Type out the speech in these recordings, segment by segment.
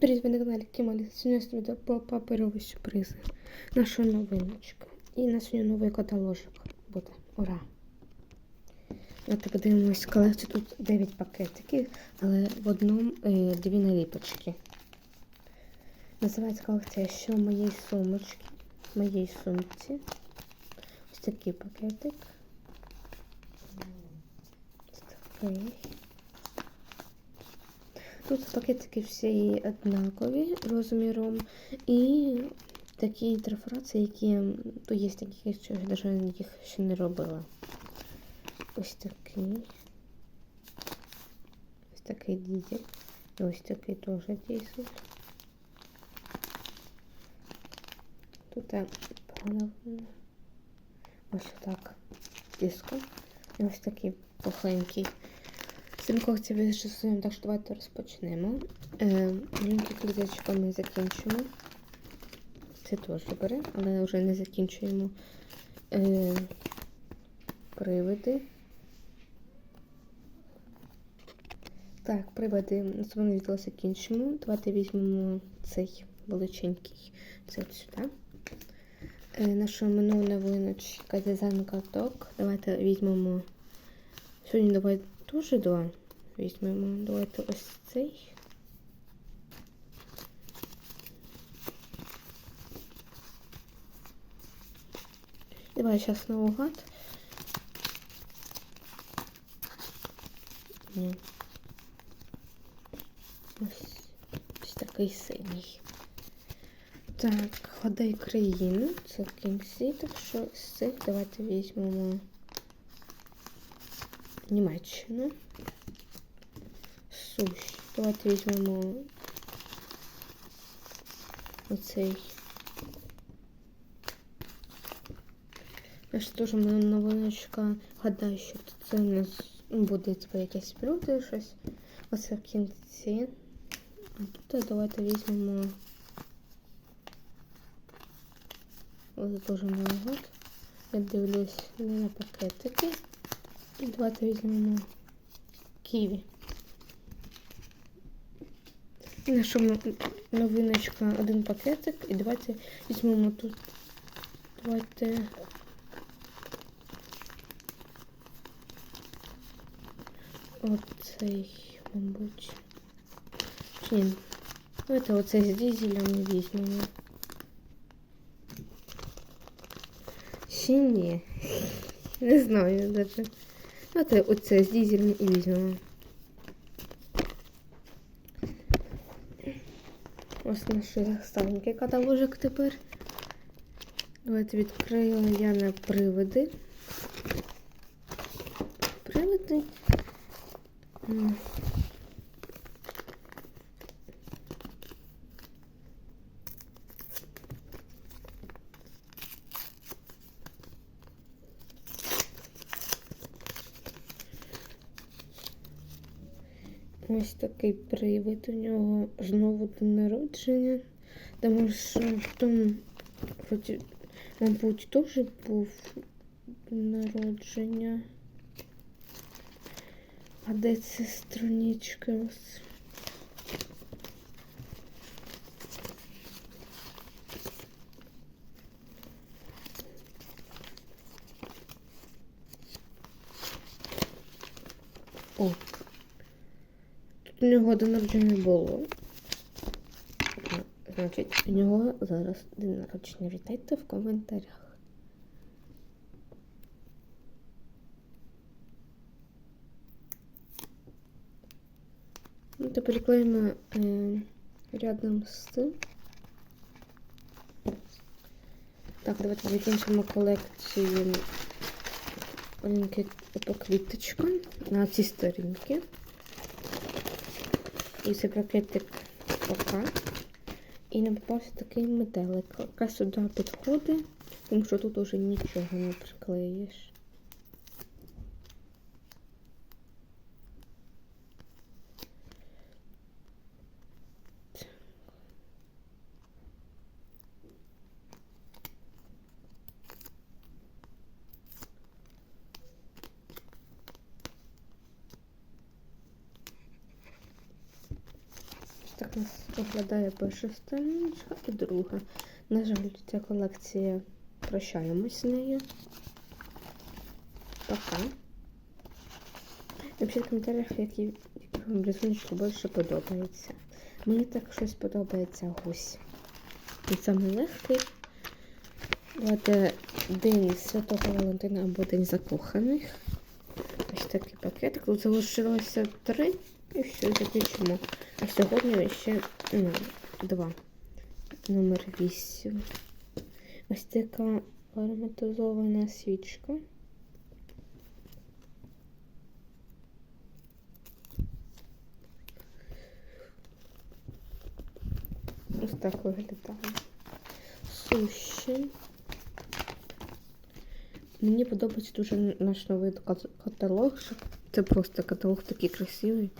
Привіт, ви на каналі Кімалі. Сьогодні я відео по паперові сюрпризи. Наша новиночка. І на сьогодні новий каталожок буде. Ура! Давайте подивимось колекцію. Тут 9 пакетиків, але в одному е, дві наліпочки. Називається колекція Що сумочці. В моїй сумці. Ось такий пакетик. Ось такий. Тут пакетики всі однакові розміром. І такі трафарації, які тут є такі, що я навіть їх ще не робила. Ось такий. Ось такий дізель. І ось такий теж дізель. Тут е, погано. Ось так. Диско. І ось такий пухленький. Колекцію відчислюємо, так що давайте розпочнемо. Е, Маленькі ми закінчимо. Це теж бере, але вже не закінчуємо е, приводи. Так, приводи на своєму відео закінчимо. Давайте візьмемо цей величенький. Це от сюди. Е, наша минула новиночка дизайн каток. Давайте візьмемо. Сьогодні давай дуже два візьмемо. Давайте ось цей. Давай зараз наугад. Ні. Ось, ось такий синій. Так, ходай країну. Це в кінці, так що з цих давайте візьмемо Німеччину. Суші. Давайте візьмемо оцей. Наша дуже мене новиночка. Гадаю, що це у нас буде типу, якесь блюдо, щось. Оце в кінці. А тут давайте візьмемо. Ось дуже много. Я дивлюсь на пакетики. І давайте візьмемо ківі. І наша новиночка один пакетик. І давайте візьмемо тут. Давайте. Оцей, мабуть. Чи ні? Давайте оцей з дізелем візьмемо. Чи ні? Не знаю даже. Давайте оце з дізелем і візьмемо. Ось наш старенький каталожик тепер. Давайте відкрила я на приводи. Приводи. Ось такий привид у нього знову день народження. Тому що тому році, мабуть, теж був народження. А де ця страничка? Ось. О, у нього день народження було. Значить, у нього зараз день народження. Вітайте в коментарях. Ну, то приклеїмо е, рядом цим. Так, давайте закінчимо колекцію по квіточкам на ці сторінки. І цей пакетик пока. І нам попався такий метелик. Яка сюди підходить, тому що тут уже нічого не приклеїш. Нас виглядає перша сторіночка і друга. На жаль, ця колекція прощаємось з нею. Пока. Напишіть в коментарях, які, які вам рисуночки більше подобаються. Мені так щось подобається гусь. Він самий легкий. Давайте День Святого Валентина або День закоханих. Ось такий пакетик. Залишилося три і все, закінчимо. А сьогодні ще ну, два. Номер вісім. Ось така ароматизована свічка. Ось так виглядає. Суші. Мені подобається дуже наш новий каталог. Це просто каталог такий красивий.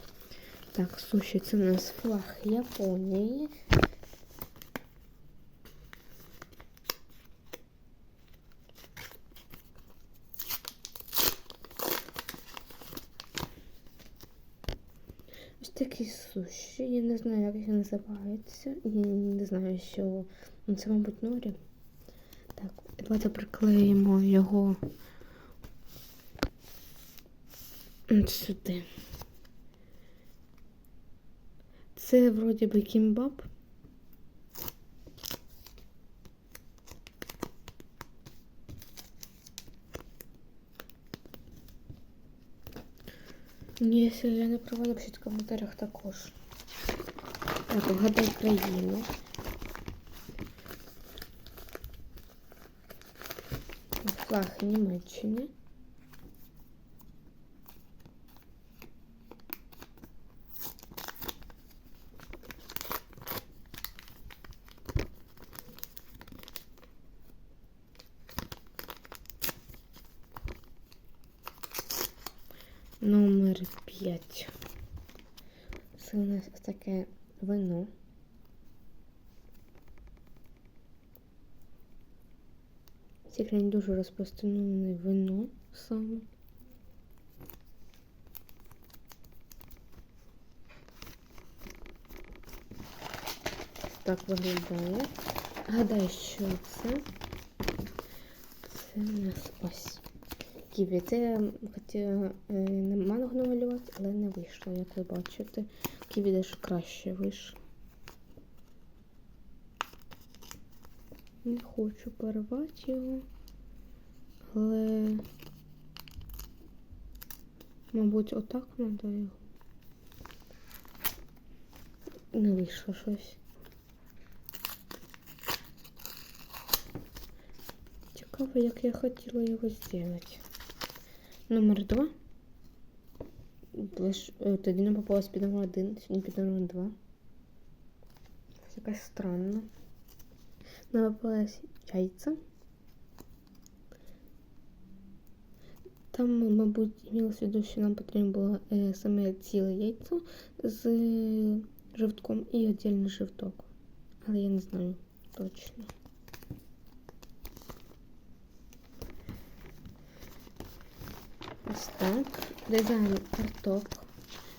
Так, суші, це у нас флаг Японії. Ось такі суші. Я не знаю, як він називається. І не знаю, що ну, це, мабуть, норі. Так, давайте приклеїмо його сюди. Це вроді би кімбаб. Ні, якщо я не права, напишіть в коментарях також. Так, вгадай країну. Флаг Німеччини. Номер 5. Це у нас таке вино. Ці країни дуже розпространене вино саме. Так виглядає. Гадаю, що це. Це у нас ось. Це я хотіла е, на манго намалювати, але не вийшло, як ви бачите. Ківі дещо краще вийшло. Не хочу порвати його, але, мабуть, отак треба його. Не вийшло щось. Цікаво, як я хотіла його зробити. Номер два. Лиш, е, тоді не попалась під номер один, сьогодні під номер два. Це якась странно. Нам попалась яйця. Там, мабуть, імілося в виду, що нам потрібно було е, саме ціле яйцо з е, жовтком і віддільний жовток. Але я не знаю точно. Ось так. Дизайн карток.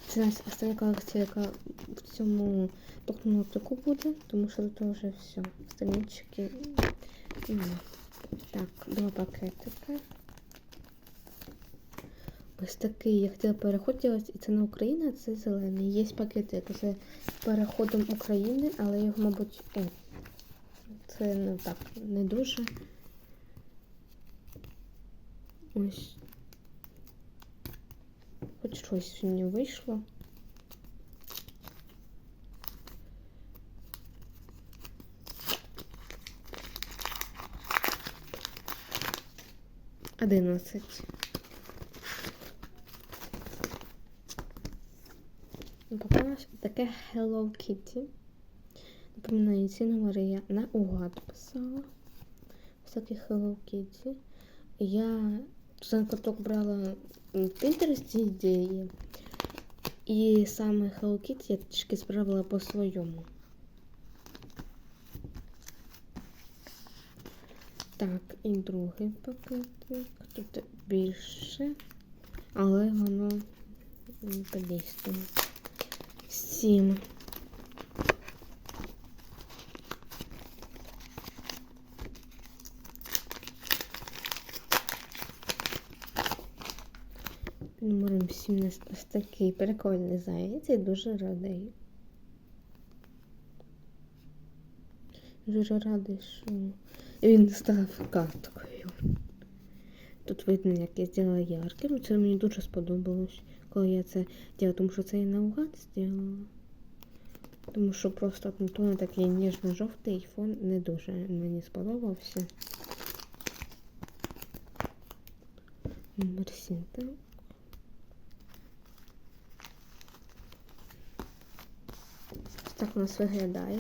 Це нас остання колекція, яка в цьому токнотику буде, тому що тут вже все. Странички. Так, два пакетика. Ось такий, я хотіла переход робити, і це не Україна, а це зелений. Є пакетик з переходом України, але його, мабуть, о, це не так, не дуже. Ось щось сьогодні вийшло. Одинадцять. Попалось таке Hello Kitty. Напоминаю, ці номери я наугад писала. Ось такий Hello Kitty. Я цей карток брала в Pinterest ідеї. І саме Hello Kitty я трішки справила по-своєму. Так, і другий пакетик. Тут більше, але воно не подействує. Сім. Номером 7 ось такий прикольний заєць і дуже радий. Дуже радий, що він став карткою. Тут видно, як я зробила ярким. Це мені дуже сподобалось, коли я це робила, тому що це я наугад зробила. Тому що просто ну, такий ніжно-жовтий фон не дуже мені сподобався. Номер 7, так. Ось так у нас виглядає.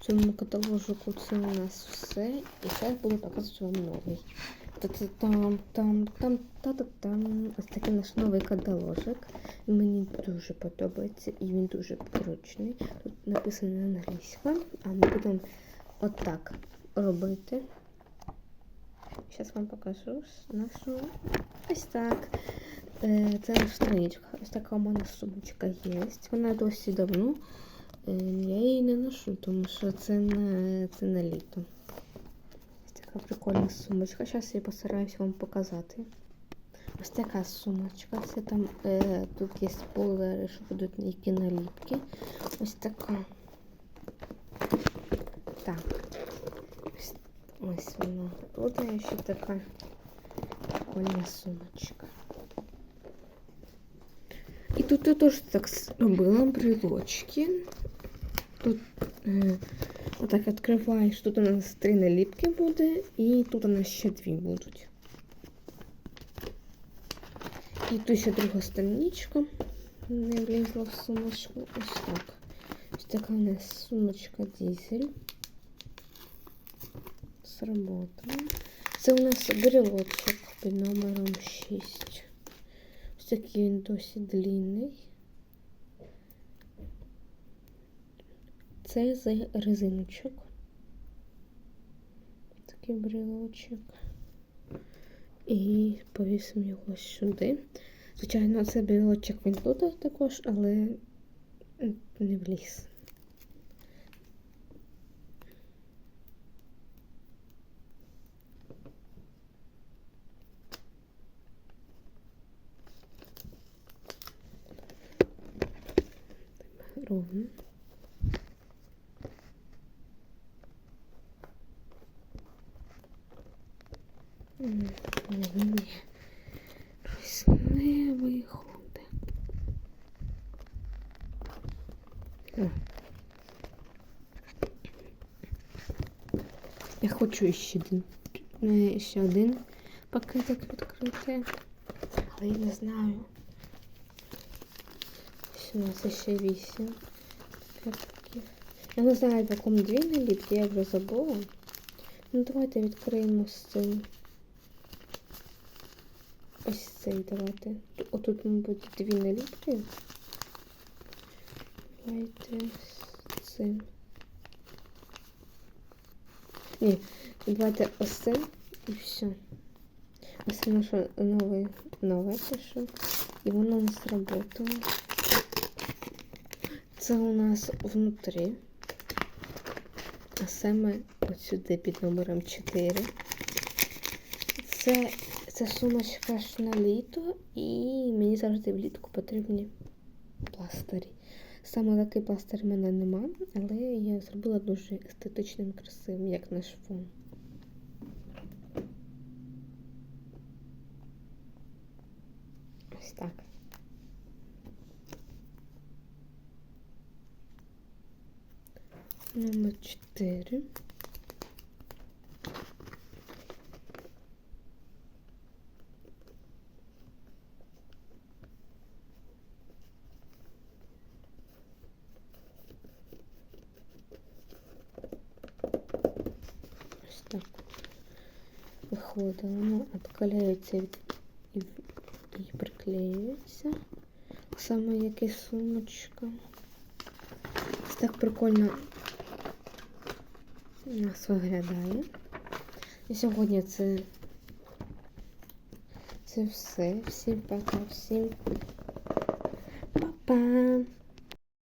В цьому каталожику це у нас все. І зараз буду показувати вам новий. Та-та-там, там, там, та-та-там. Ось такий наш новий каталожик. Мені дуже подобається і він дуже прочний. Тут написано англійська, а ми будемо отак робити. Зараз вам покажу нашу ось так. Е, Це наша страничка. Ось така у мене сумочка є. Вона досі давно. Е, Я її не ношу, тому що це на, це на літо. Ось така прикольна сумочка. Зараз я постараюсь вам показати. Ось така сумочка. Це там е, тут є спойлери, що будуть які наліпки. Ось така. Так. Ось, ось вона. Тут ще така прикольна сумочка. І тут я теж так зробила брелочки. Тут е, отак відкриваєш, тут у нас три наліпки буде, і тут у нас ще дві будуть. І тут ще друга страничка. Не влізла в сумочку. Ось так. Ось така у нас сумочка дизель. Сработала. Це у нас брелочок під номером 6. Ось такий він досить длинний. Це з резиночок. Такий брелочок. І повісимо його сюди. Звичайно, це брелочок він тут також, але не вліз. Ровно. Ні, щось не виходить. О. Я хочу ще один, е, ще один пакетик відкрити, але я не знаю. Ось у нас ще вісім пакетиків. Я не знаю, в якому дві наліпки, я вже забула. Ну, давайте відкриємо з цим. Ось цей давайте. Отут, мабуть, дві наліпки. Давайте з цим. Ні, давайте ось цим і все. Ось це наше нове, нове пишу. І воно у. Це у нас внутрі. А саме от сюди під номером 4. Це, це сумочка ж на літо, і мені завжди влітку потрібні пластирі. Саме такий пластир в мене нема, але я зробила дуже естетичним, красивим, як наш фон. Ось так. Номер 4. Ось так виходить, воно відкаляється від і, і приклеюється. Саме як і сумочка. Ось так прикольно нас виглядає. І сьогодні це, це все. Всім пока, всім па-па!